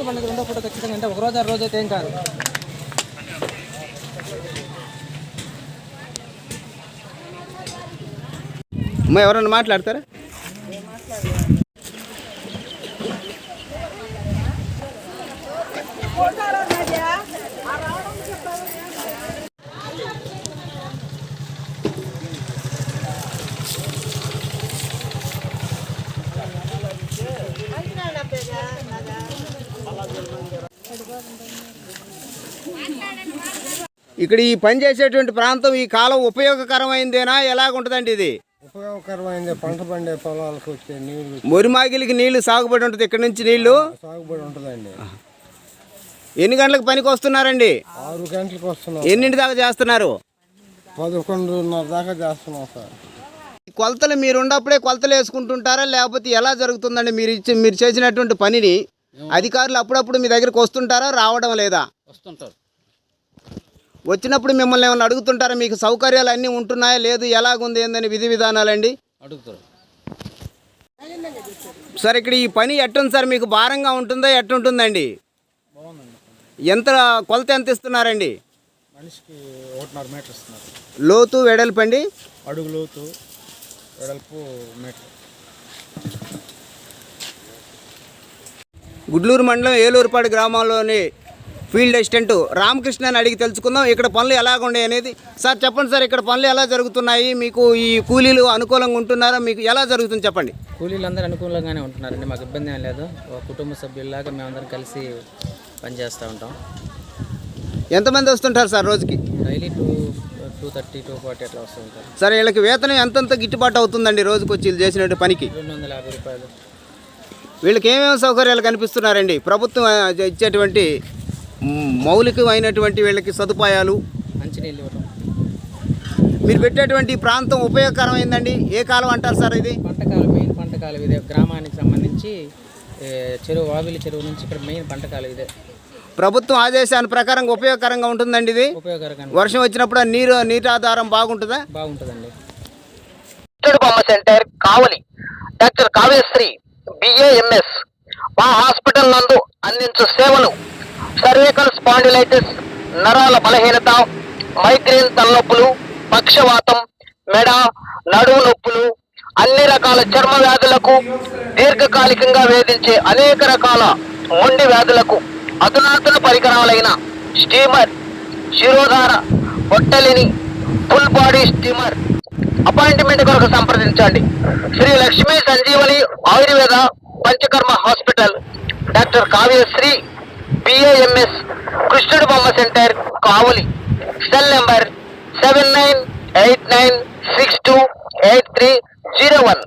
బతుక పండుగ రెండో పూట ఖచ్చితంగా అంటే ఒక రోజు ఆ రోజు అయితే ఏం కాదు. అమ్మా ఎవరన్నా మాట్లాడతారా? ఇక్కడ ఈ పని చేసేటువంటి ప్రాంతం ఈ కాలం ఉపయోగకరమైందేనా? ఎలాగుంటుందండి ఇది? ఉపయోగకరమైంది పంట పండే పొలాలకు వచ్చే నీళ్ళు మురిమాగిలికి నీళ్ళు సాగుబడి ఉంటుంది. ఇక్కడ నుంచి నీళ్ళు సాగుబడి ఉంటుందండి. ఎన్ని గంటలకు పనికి వస్తున్నారండి? ఆరు గంటలకు వస్తున్నాం ఎన్నింటి దాకా చేస్తున్నారు? పదకొండున్నర దాకా చేస్తున్నాం సార్. కొలతలు మీరు ఉన్నప్పుడే కొలతలు వేసుకుంటుంటారా? లేకపోతే ఎలా జరుగుతుందండి? మీరు ఇచ్చి మీరు చేసినటువంటి పనిని అధికారులు అప్పుడప్పుడు మీ దగ్గరికి వస్తుంటారా? రావడం లేదా? వస్తుంటారు. వచ్చినప్పుడు మిమ్మల్ని ఏమైనా అడుగుతుంటారా? మీకు సౌకర్యాలు అన్నీ ఉంటున్నాయా? లేదు ఎలాగుంది? ఏందని విధి విధానాలండి? అడుగుతారు సార్ ఇక్కడ ఈ పని ఎట్టుంది సార్? మీకు భారంగా ఉంటుందా? ఎట్టుంటుందండి? ఎంత కొలత ఎంత ఇస్తున్నారండి? మనిషికి ఒకటిన్నర మీటర్ ఇస్తున్నారు. లోతు వెడల్పండి. అడుగు లోతు వెడల్పు మీటర్. గుడ్లూరు మండలం ఏలూరుపాడు గ్రామంలోని ఫీల్డ్ అసిస్టెంట్ రామకృష్ణ అని అడిగి తెలుసుకుందాం ఇక్కడ పనులు ఎలాగుండే అనేది. సార్ చెప్పండి సార్ ఇక్కడ పనులు ఎలా జరుగుతున్నాయి? మీకు ఈ కూలీలు అనుకూలంగా ఉంటున్నారా? మీకు ఎలా జరుగుతుంది చెప్పండి. కూలీలందరూ అనుకూలంగానే ఉంటున్నారండి మాకు ఇబ్బంది ఏం లేదు. ఒక కుటుంబ సభ్యుల్లాగా మేమందరం కలిసి పనిచేస్తూ ఉంటాం. ఎంతమంది వస్తుంటారు సార్ రోజుకి? Daily two two thirty two forty అట్లా వస్తూ ఉంటారు. సార్ వీళ్ళకి వేతనం ఎంతెంత గిట్టుబాటు అవుతుందండి రోజుకి వచ్చి వీళ్ళు చేసినట్టు పనికి? రెండు వందల యాభై రూపాయలు. వీళ్ళకి ఏమేమి సౌకర్యాలు కనిపిస్తున్నారండి? ప్రభుత్వం ఇచ్చేటువంటి మౌలికమైనటువంటి వీళ్ళకి సదుపాయాలు? మీరు పెట్టేటువంటి ప్రాంతం ఉపయోగకరమైందండి ఏ కాలం అంటారు సార్ ఇది? పంటకాలం మెయిన్ పంటకాలం ఇదే. గ్రామానికి సంబంధించి చెరువు వావిలి చెరువు నుంచి ఇక్కడ మెయిన్ పంటకాలం ఇదే. ప్రభుత్వం ఆదేశాల ప్రకారం ఉపయోగకరంగా ఉంటుందండి ఇది? ఉపయోగకరంగా వర్షం వచ్చినప్పుడు నీరు నీటి ఆధారం బాగుంటుందా? బాగుంటుందండి. Bomma centre Kavali. Doctor Kavyasri BAMS మా హాస్పిటల్ నందు అందించు సేవలు సర్వికల్ స్పాండిలైటిస్ నరాల బలహీనత మైగ్రేన్ తలనొప్పులు పక్షవాతం మెడ నడుము నొప్పులు అన్ని రకాల చర్మ వ్యాధులకు దీర్ఘకాలికంగా వేధించే అనేక రకాల మొండి వ్యాధులకు అధునాతన పరికరాలైన స్టీమర్ శిరోధార పొట్టలిని ఫుల్ బాడీ స్టీమర్ అపాయింట్మెంట్ కొరకు సంప్రదించండి. Sri Lakshmi Sanjeevani Ayurveda Panchakarma hospital. Doctor Kavyasri BAMS Krishnudu Bomma centre Kavali cell number seven nine eight nine six two eight three zero one